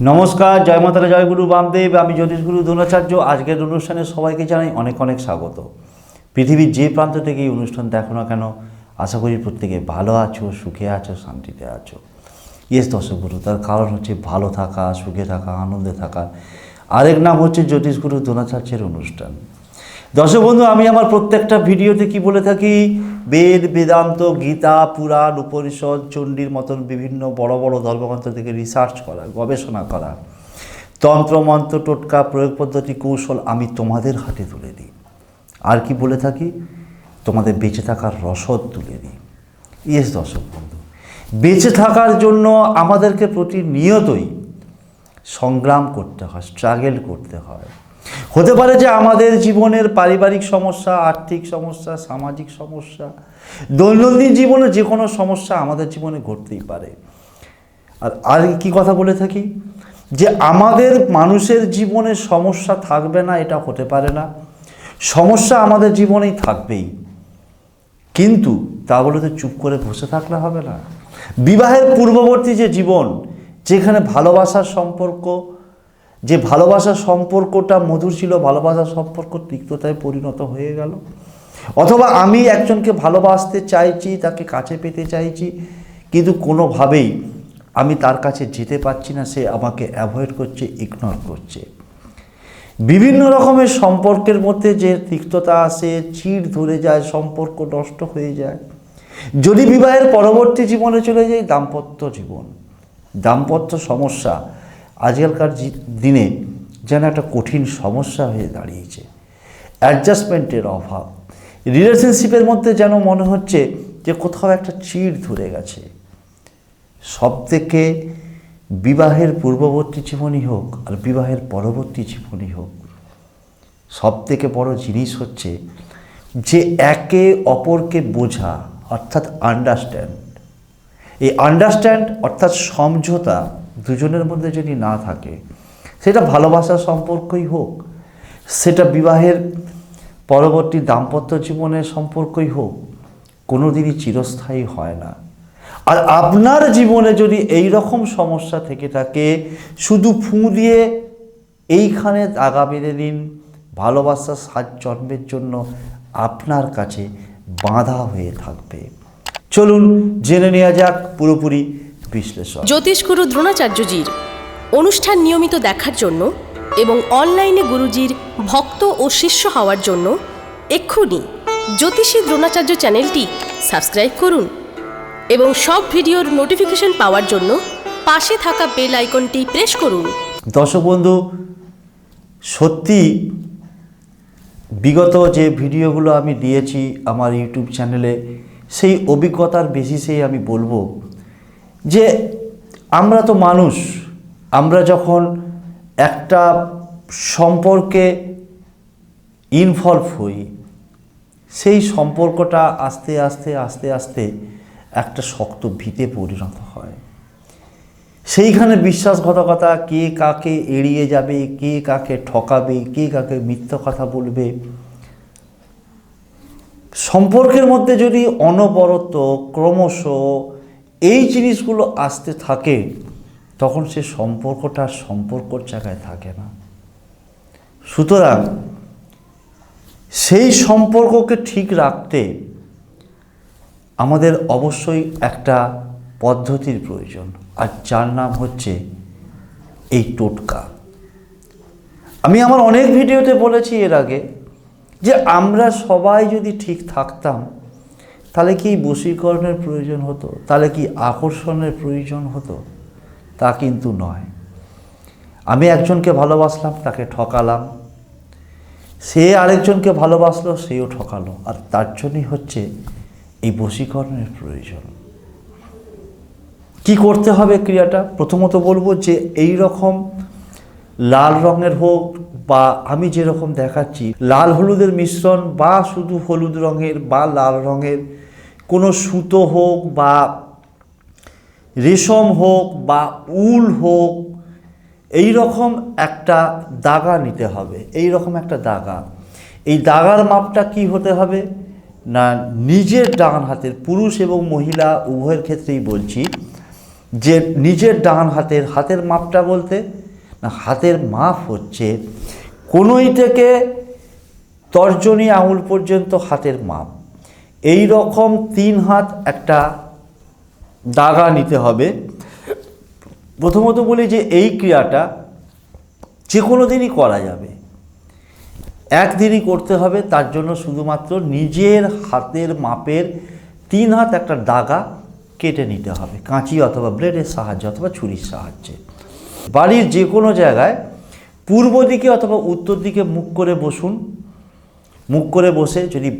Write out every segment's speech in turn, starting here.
নমস্কার, জয় মাতারা জয় গুরু বামদেব, আমি জ্যোতিষগুরু দ্রোণাচার্য। আজকের অনুষ্ঠানে সবাইকে জানাই অনেক অনেক স্বাগত। পৃথিবীর যে প্রান্ত থেকে এই অনুষ্ঠান দেখো না কেন, আশা করি প্রত্যেকে ভালো আছো, সুখে আছো, শান্তিতে আছো। ইয়েস দর্শক গুরু তার কারণ হচ্ছে ভালো থাকা, সুখে থাকা, আনন্দে থাকা। আরেক নাম হচ্ছে জ্যোতিষগুরু দ্রোণাচার্যের অনুষ্ঠান। দর্শক বন্ধু, আমি আমার প্রত্যেকটা ভিডিওতে কি বলে থাকি বেদ, বেদান্ত, গীতা, পুরাণ, উপনিষদ, চণ্ডীর মতন বিভিন্ন বড় বড় ধর্মগ্রন্থ থেকে রিসার্চ করা, গবেষণা করা। তন্ত্র, মন্ত্র, টোটকা, প্রয়োগ পদ্ধতি, কৌশল আমি তোমাদের হাতে তুলে দিই। আর কি বলে থাকি? তোমাদের বেঁচে থাকার রসদ তুলে দিই। ইয়েস দর্শক বন্ধু, বেঁচে থাকার জন্য আমাদেরকে প্রতিনিয়তই সংগ্রাম করতে হয় স্ট্রাগল করতে হয়। হতে পারে যে আমাদের জীবনের পারিবারিক সমস্যা, আর্থিক সমস্যা, সামাজিক সমস্যা, দৈনন্দিন জীবনে যে কোনো সমস্যা আমাদের জীবনে ঘটতেই পারে। আর আর কি কথা বলে থাকি? যে আমাদের মানুষের জীবনে সমস্যা থাকবে না, এটা হতে পারে না। সমস্যা আমাদের জীবনেই থাকবেই। কিন্তু তা বলে তো চুপ করে বসে থাকলে হবে না। বিবাহের পূর্ববর্তী যে জীবন, যেখানে ভালোবাসার সম্পর্ক যে ভালোবাসার সম্পর্কটা মধুর ছিল ভালোবাসার সম্পর্ক তিক্ততায় পরিণত হয়ে গেল। অথবা আমি একজনকে ভালোবাসতে চাইছি, তাকে কাছে পেতে চাইছি, কিন্তু কোনোভাবেই আমি তার কাছে যেতে পারছি না, সে আমাকে অ্যাভয়েড করছে ইগনোর করছে। বিভিন্ন রকমের সম্পর্কের মধ্যে যে তিক্ততা আসে চিড় ধরে যায়, সম্পর্ক নষ্ট হয়ে যায়। যদি বিবাহের পরবর্তী জীবনে চলে যায় দাম্পত্য জীবন, দাম্পত্য সমস্যা আজকালকার দিনে যেন একটা কঠিন সমস্যা হয়ে দাঁড়িয়েছে। অ্যাডজাস্টমেন্টের অভাব। রিলেশনশিপের মধ্যে যেন মনে হচ্ছে যে কোথাও একটা চিড় ধরে গেছে। সব থেকে বিবাহের পূর্ববর্তী জীবনই হোক আর বিবাহের পরবর্তী জীবনই হোক সব থেকে বড় জিনিস হচ্ছে যে একে অপরকে বোঝা অর্থাৎ আন্ডারস্ট্যান্ড এই আন্ডারস্ট্যান্ড অর্থাৎ সমঝোতা দুজনের মধ্যে যদি না থাকে, সেটা ভালোবাসার সম্পর্কই হোক, সেটা বিবাহের পরবর্তী দাম্পত্য জীবনের সম্পর্কই হোক কোনো দিনই চিরস্থায়ী হয় না। আর আপনার জীবনে যদি এই রকম সমস্যা থেকে থাকে, শুধু ফুঁ দিয়ে এইখানে দাগা বেঁধে দিন ভালোবাসার সাত জন্মের জন্য আপনার কাছে বাঁধা হয়ে থাকবে। চলুন, জেনে নেওয়া যাক পুরোপুরি বিশ্লেষণ। জ্যোতিষগুরু দ্রোণাচার্যজির অনুষ্ঠান নিয়মিত দেখার জন্য এবং অনলাইনে গুরুজির ভক্ত ও শিষ্য হওয়ার জন্য এক্ষুনি জ্যোতিষী দ্রোণাচার্য চ্যানেলটি সাবস্ক্রাইব করুন এবং সব ভিডিওর নোটিফিকেশন পাওয়ার জন্য পাশে থাকা বেল আইকনটি প্রেস করুন। দর্শক বন্ধু সত্যি বিগত যে ভিডিওগুলো আমি দিয়েছি আমার ইউটিউব চ্যানেলে সেই অভিজ্ঞতার বেসিসেই আমি বলব। যে আমরা তো মানুষ, আমরা যখন একটা সম্পর্কে ইনভলভ হই, সেই সম্পর্কটা আস্তে আস্তে আস্তে আস্তে একটা শক্ত ভিতে পরিণত হয়। সেইখানে বিশ্বাসঘাতকতা কে কাকে এড়িয়ে যাবে, কে কাকে ঠকাবে, কে কাকে মিথ্যা কথা বলবে। সম্পর্কের মধ্যে যদি অনবরত ক্রমশ এই জিনিসগুলো আসতে থাকে, তখন সে সম্পর্কটা সম্পর্কর জায়গায় থাকে না। সুতরাং সেই সম্পর্ককে ঠিক রাখতে আমাদের অবশ্যই একটা পদ্ধতির প্রয়োজন, আর যার নাম হচ্ছে এই টোটকা। আমি আমার অনেক ভিডিওতে বলেছি এর আগে যে আমরা সবাই যদি ঠিক থাকতাম তাহলে কি বশীকরণের প্রয়োজন হতো? তাহলে কি আকর্ষণের প্রয়োজন হতো? তা কিন্তু নয়। আমি একজনকে ভালোবাসলাম, তাকে ঠকালাম। সে আরেকজনকে ভালোবাসলো, সেও ঠকালো। আর তার জন্যই হচ্ছে এই বশীকরণের প্রয়োজন। কি করতে হবে ক্রিয়াটা? প্রথমত বলব যে এই রকম লাল রঙের হোক বা আমি যেরকম দেখাচ্ছি, লাল হলুদের মিশ্রণ বা শুধু হলুদ রঙের বা লাল রঙের কোনো সুতো হোক বা রেশম হোক বা উল হোক, এই রকম একটা দাগা নিতে হবে, এই রকম একটা দাগা। এই দাগার মাপটা কি হতে হবে? না, নিজের ডান হাতের, পুরুষ এবং মহিলা উভয়ের ক্ষেত্রেই বলছি, যে নিজের ডান হাতের হাতের মাপটা বলতে, না, হাতের মাপ হচ্ছে কোনোই থেকে তর্জনী আঙুল পর্যন্ত হাতের মাপ। এই রকম তিন হাত একটা দাগা নিতে হবে। প্রথমত বলি যে এই ক্রিয়াটা যে কোনো দিনই করা যাবে। একদিনই করতে হবে, তার জন্য শুধুমাত্র নিজের হাতের মাপের তিন হাত একটা দাগা কেটে নিতে হবে, কাঁচি অথবা ব্লেডের সাহায্যে অথবা ছুরির সাহায্যে। বাড়ির যে কোনো জায়গায় পূর্ব দিকে অথবা উত্তর দিকে মুখ করে বসুন। মুখ করে বসে যদি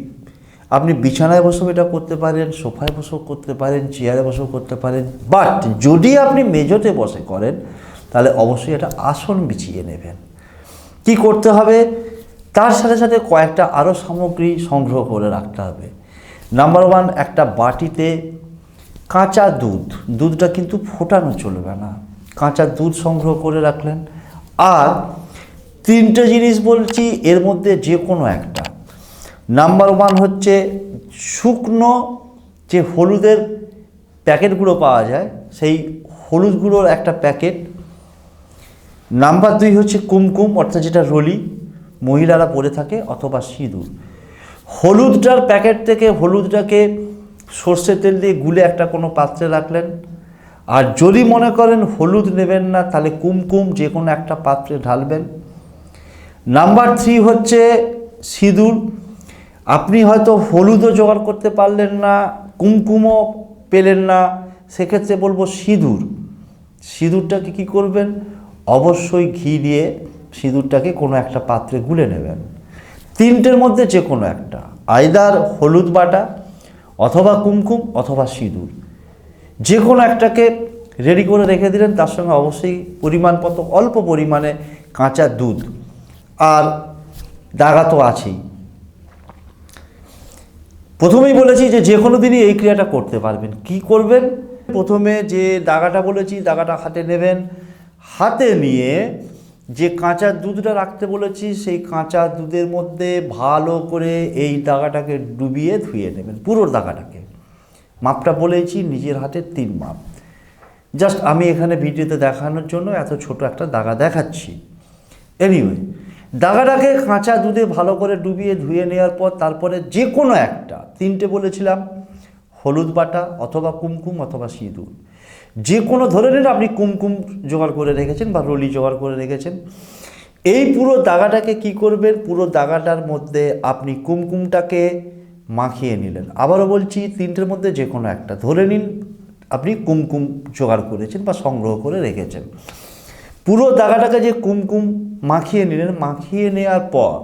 আপনি বিছানায় বসেও এটা করতে পারেন, সোফায় বসেও করতে পারেন, চেয়ারে বসেও করতে পারেন। বাট যদি আপনি মেজোতে বসে করেন, তাহলে অবশ্যই এটা আসন বিছিয়ে নেবেন। কি করতে হবে? তার সাথে সাথে কয়েকটা আরও সামগ্রী সংগ্রহ করে রাখতে হবে। নাম্বার ওয়ান একটা বাটিতে কাঁচা দুধ। দুধটা কিন্তু ফোটানো চলবে না। কাঁচা দুধ সংগ্রহ করে রাখলেন। আর তিনটে জিনিস বলছি, এর মধ্যে যে কোনো একটা। নাম্বার ওয়ান হচ্ছে শুকনো যে হলুদের প্যাকেটগুলো পাওয়া যায়, সেই হলুদগুলোর একটা প্যাকেট। নাম্বার দুই হচ্ছে কুমকুম, অর্থাৎ যেটা রলি, মহিলারা পরে থাকে অথবা সিঁদুর। হলুদটার প্যাকেট থেকে হলুদটাকে সর্ষে তেল দিয়ে গুলে একটা কোনো পাত্রে রাখলেন। আর যদি মনে করেন হলুদ নেবেন না, তাহলে কুমকুম যে কোনো একটা পাত্রে ঢালবেন। নাম্বার থ্রি হচ্ছে সিঁদুর। আপনি হয়তো হলুদও জোগাড় করতে পারলেন না, কুমকুমও পেলেন না, সেক্ষেত্রে বলব সিঁদুর। সিঁদুরটাকে কি করবেন? অবশ্যই ঘি দিয়ে সিঁদুরটাকে কোনো একটা পাত্রে গুলে নেবেন। তিনটের মধ্যে যে কোনো একটা, আইদার হলুদ বাটা অথবা কুমকুম অথবা সিঁদুর। যে কোনো একটাকে রেডি করে রেখে দিলেন, তার সঙ্গে অবশ্যই পরিমাণ কত অল্প পরিমাণে কাঁচা দুধ। আর দাগা তো আছেই। প্রথমেই বলেছি যে যে কোনো দিনই এই ক্রিয়াটা করতে পারবেন। কি করবেন? প্রথমে যে দাগাটা বলেছি, দাগাটা হাতে নেবেন। হাতে নিয়ে যে কাঁচা দুধটা রাখতে বলেছি, সেই কাঁচা দুধের মধ্যে ভালো করে এই দাগাটাকে ডুবিয়ে ধুয়ে নেবেন পুরো দাগাটাকে। মাপটা বলেছি, নিজের হাতের তিন মাপ। জাস্ট আমি এখানে ভিডিওতে দেখানোর জন্য এত ছোট একটা দাগা দেখাচ্ছি। এনিওয়ে দাগাটাকে কাঁচা দুধে ভালো করে ডুবিয়ে ধুয়ে নেওয়ার পর তারপরে যে কোনো একটা, তিনটে বলেছিলাম, হলুদ বাটা অথবা কুমকুম অথবা সিঁদুর। যে কোনো ধরনের আপনি কুমকুম জোগাড় করে রেখেছেন বা রলি জোগাড় করে রেখেছেন। এই পুরো দাগাটাকে কি করবেন? পুরো দাগাটার মধ্যে আপনি কুমকুমটাকে মাখিয়ে নিলেন। আবারও বলছি, তিনটের মধ্যে যে কোনো একটা, ধরে নিন আপনি কুমকুম জোগাড় করেছেন বা সংগ্রহ করে রেখেছেন। পুরো দাগাটাকে যে কুমকুম মাখিয়ে নিলেন, মাখিয়ে নেওয়ার পর,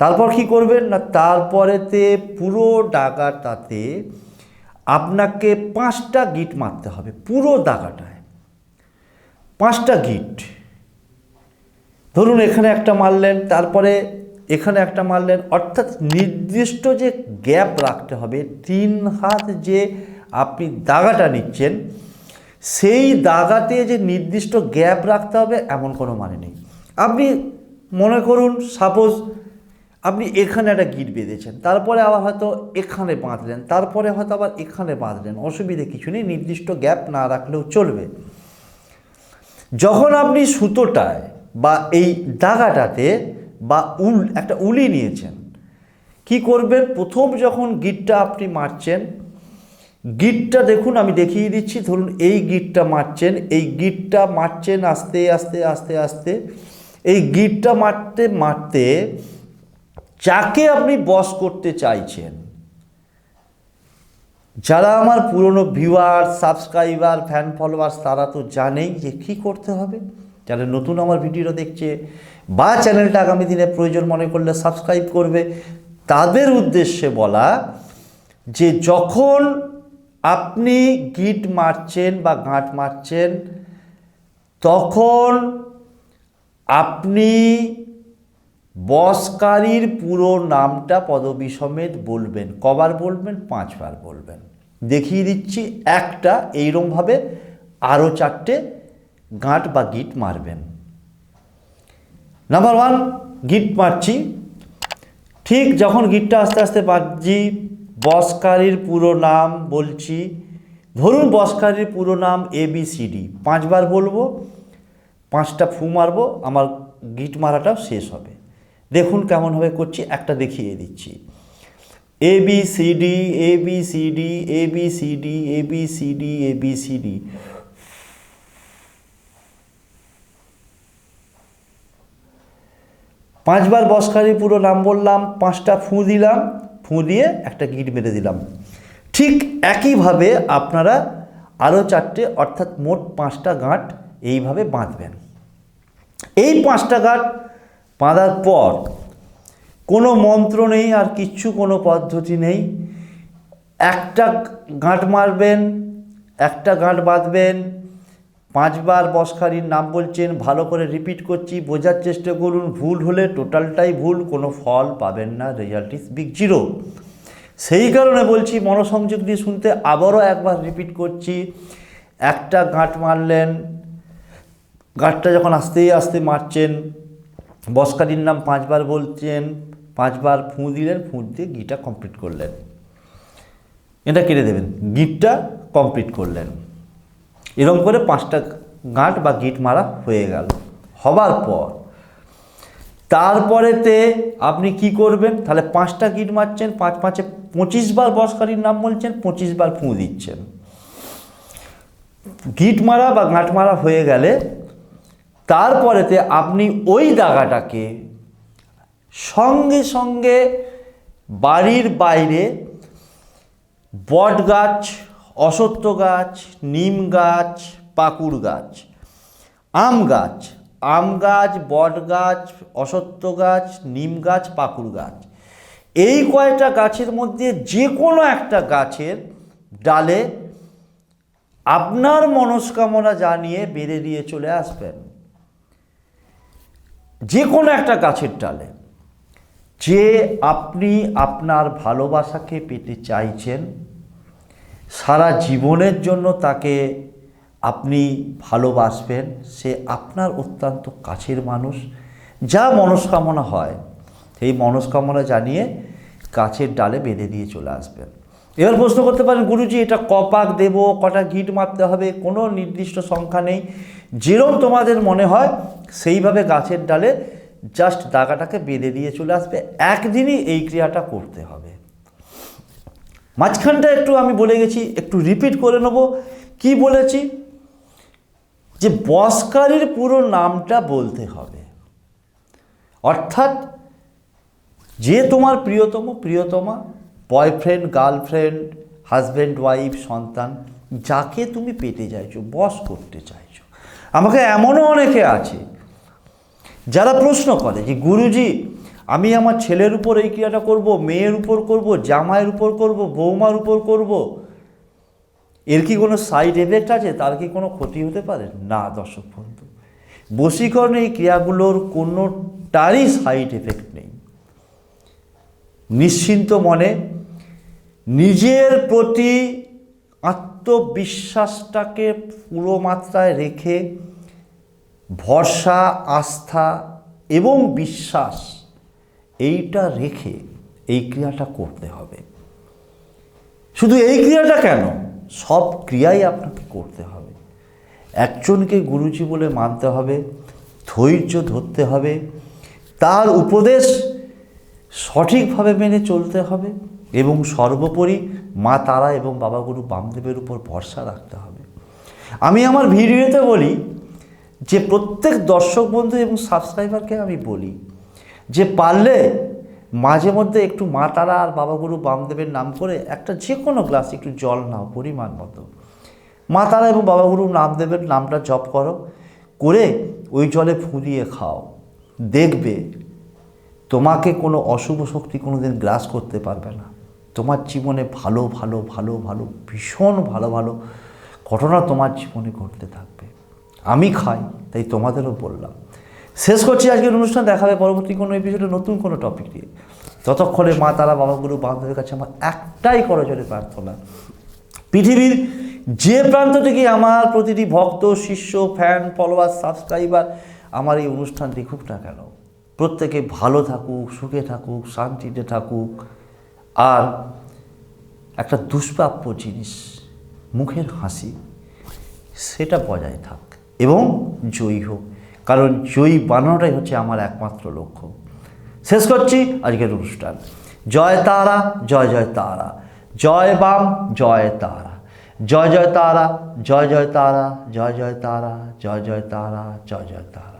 তারপর কি করবেন না, তারপরেতে পুরো দাগাটাতে আপনাকে পাঁচটা গিট মারতে হবে, পুরো দাগাটায়। পাঁচটা গিট। ধরুন এখানে একটা মারলেন, তারপরে এখানে একটা মারলেন, অর্থাৎ নির্দিষ্ট যে গ্যাপ রাখতে হবে, তিন হাত যে আপনি দাগাটা নিচ্ছেন সেই দাগাতে যে নির্দিষ্ট গ্যাপ রাখতে হবে, এমন কোনো মানে নেই। আপনি মনে করুন সাপোজ আপনি এখানে একটা গিট বেঁধেছেন, তারপরে আবার হয়তো এখানে বাঁধলেন, তারপরে হয়তো আবার এখানে বাঁধলেন, অসুবিধে কিছু নেই, নির্দিষ্ট গ্যাপ না রাখলেও চলবে। যখন আপনি সুতোটায় বা এই দাগাটাতে বা উল, একটা উলি নিয়েছেন, কি করবেন? প্রথম যখন গিটটা আপনি মারছেন গিটটা দেখুন, আমি দেখিয়ে দিচ্ছি। ধরুন, এই গিটটা মারছেন, এই গিটটা মারছেন আস্তে আস্তে আস্তে আস্তে। এই গিটটা মারতে মারতে যাকে আপনি বস করতে চাইছেন, যারা আমার পুরনো ভিউয়ার, সাবস্ক্রাইবার, ফ্যান ফলোয়ার্স, তারা তো জানেই যে কী করতে হবে। যারা নতুন আমার ভিডিওটা দেখছে বা চ্যানেলটা আগামী দিনে প্রয়োজন মনে করলে সাবস্ক্রাইব করবে, তাদের উদ্দেশ্যে বলা যে যখন আপনি গিট মারছেন বা গাঁট মারছেন, তখন আপনি বসকারীর পুরো নামটা পদবী সমেত বলবেন। কবার বলবেন? পাঁচবার বলবেন। দেখিয়ে দিচ্ছি, একটা এইরমভাবে আরও চারটে গাঁট বা গিট মারবেন। নাম্বার ওয়ান, গিট মারছি। ঠিক যখন গিটটা আস্তে আস্তে বাজছি বসকারীর পুরো নাম বলছি। ধরুন বসকারীর পুরো নাম এ বি সি ডি পাঁচবার বলব, পাঁচটা ফু মারবো, আমার গিট মারাটাও শেষ হবে। দেখুন কেমনভাবে করছি, একটা দেখিয়ে দিচ্ছি। A B C D A B C D A B C D A B C D A B C D পাঁচবার বসকারী পুরো নাম বললাম, পাঁচটা ফুঁ দিলাম ফুঁ দিয়ে একটা গিট মেরে দিলাম। ঠিক একইভাবে আপনারা আরও চারটে, অর্থাৎ মোট পাঁচটা গাঁট এইভাবে বাঁধবেন। এই পাঁচটা গাঁট বাঁধার পর কোনো মন্ত্র নেই আর কিচ্ছু, কোনো পদ্ধতি নেই। একটা গাঁট মারবেন, একটা গাঁট বাঁধবেন পাঁচবার বসখারির নাম বলছেন, ভালো করে রিপিট করছি, বোঝার চেষ্টা করুন, ভুল হলে টোটালটাই ভুল, কোনো ফল পাবেন না রেজাল্ট ইজ বিগ জিরো সেই কারণে বলছি, মনোসংযোগ দিয়ে শুনতে আবারও একবার রিপিট করছি, একটা গাঁট মারলেন, গাঁটটা যখন আস্তে আস্তে মারছেন বসকারির নাম পাঁচবার বলছেন, পাঁচবার ফুঁ দিলেন, ফুঁ দিয়ে গিটা কমপ্লিট করলেন। এটা কেটে দেবেন, গিটটা কমপ্লিট করলেন। এরকম করে পাঁচটা গাঁট বা গিট মারা হয়ে গেল। হবার পর, তারপরেতে আপনি কি করবেন? তাহলে পাঁচটা গিট মারছেন, পাঁচ পাঁচে পঁচিশ বার বসকারীর নাম বলছেন, পঁচিশ বার ফুঁ দিচ্ছেন। গিট মারা বা গাঁট মারা হয়ে গেলে তারপরেতে আপনি ওই দাগাটাকে সঙ্গে সঙ্গে বাড়ির বাইরে বট গাছ অসত্য গাছ, নিম গাছ পাকুড় গাছ। আম গাছ আম গাছ, বট গাছ, অসত্য গাছ, নিম গাছ পাকুড় গাছ। এই কয়টা গাছের মধ্যে যে কোনো একটা গাছের ডালে আপনার মনস্কামনা জানিয়ে বেড়ে দিয়ে চলে আসবেন। যে কোনো একটা গাছের ডালে। যে আপনি আপনার ভালোবাসাকে পেতে চাইছেন সারা জীবনের জন্য তাকে আপনি ভালোবাসবেন। সে আপনার অত্যন্ত কাছের মানুষ। যা মনস্কামনা হয়, সেই মনস্কামনা জানিয়ে গাছের ডালে বেঁধে দিয়ে চলে আসবেন। এবার প্রশ্ন করতে পারেন, গুরুজি, এটা কপাক দেব, কটা গিট মারতে হবে? কোনো নির্দিষ্ট সংখ্যা নেই। যেরম তোমাদের মনে হয়, সেইভাবে গাছের ডালে জাস্ট দাগাটাকে বেঁধে দিয়ে চলে আসবে। একদিনই এই ক্রিয়াটা করতে হবে। মাঝখানটা একটু আমি বলে গেছি, একটু রিপিট করে নেব। কি বলেছি? যে বসকারীর পুরো নামটা বলতে হবে। অর্থাৎ যে তোমার প্রিয়তম, প্রিয়তমা বয়ফ্রেন্ড গার্লফ্রেন্ড হাজব্যান্ড ওয়াইফ সন্তান, যাকে তুমি পেতে চাইছো, বস করতে চাইছো। আমাকে এমনও অনেকে আছে যারা প্রশ্ন করে যে, গুরুজি আমি আমার ছেলের উপর এই ক্রিয়াটা করব, মেয়ের উপর করব, জামাইয়ের উপর করব, বৌমার উপর করব। এর কি কোনো সাইড এফেক্ট আছে? তার কি কোনো ক্ষতি হতে পারে? না দর্শক বন্ধু। বশীকরণ এই ক্রিয়াগুলোর কোনোটারই সাইড এফেক্ট নেই। নিশ্চিন্ত মনে নিজের প্রতি আত্মবিশ্বাসটাকে পুরো মাত্রায় রেখে ভরসা, আস্থা এবং বিশ্বাস এইটা রেখে এই ক্রিয়াটা করতে হবে। শুধু এই ক্রিয়াটা কেন? সব ক্রিয়াই আপনাকে করতে হবে। একজনকে গুরুজি বলে মানতে হবে, ধৈর্য ধরতে হবে, তার উপদেশ সঠিকভাবে মেনে চলতে হবে এবং সর্বোপরি মা, তারা এবং বাবা গুরু বামদেবের উপর ভরসা রাখতে হবে। আমি আমার ভিডিওতে বলি যে প্রত্যেক দর্শক বন্ধু এবং সাবস্ক্রাইবারকে আমি বলি যে পারলে মাঝে মধ্যে একটু মা তারা আর বাবা গুরু বামদেবের নাম করে একটা যে কোনো গ্লাস একটু জল নাও পরিমাণ মতো। মা তারা এবং বাবা গুরু নামদেবের নামটা জপ করো, করে ওই জলে ফুলিয়ে খাও। দেখবে তোমাকে কোনো অশুভ শক্তি কোনো দিন গ্রাস করতে পারবে না। তোমার জীবনে ভালো ভালো ভালো ভালো, ভীষণ ভালো ভালো ঘটনা তোমার জীবনে ঘটতে থাকবে। আমি খাই, তাই তোমাদেরও বললাম। শেষ করছি আজকের অনুষ্ঠান দেখাবে পরবর্তী কোনো এপিসোডে নতুন কোনো টপিক দিয়ে ততক্ষণে মা, তারা বাবাগুরু বান্ধবের কাছে আমার একটাই করজোরে প্রার্থনা। পৃথিবীর যে প্রান্ত থেকে আমার প্রতিটি ভক্ত, শিষ্য ফ্যান ফলোয়ার সাবস্ক্রাইবার আমার এই অনুষ্ঠান দেখুক না কেন, প্রত্যেকে ভালো থাকুক, সুখে থাকুক, শান্তিতে থাকুক, আর একটা দুষ্প্রাপ্য জিনিস, মুখের হাসি, সেটা বজায় থাক এবং জয়ী হোক। কারণ জয়ী বানানোটাই হচ্ছে আমার একমাত্র লক্ষ্য। শেষ করছি আজকের অনুষ্ঠান। জয় তারা, জয় জয় তারা। জয় বাম, জয় তারা। জয় জয় তারা, জয় জয় তারা, জয় জয় তারা, জয় জয় তারা, জয় জয় তারা।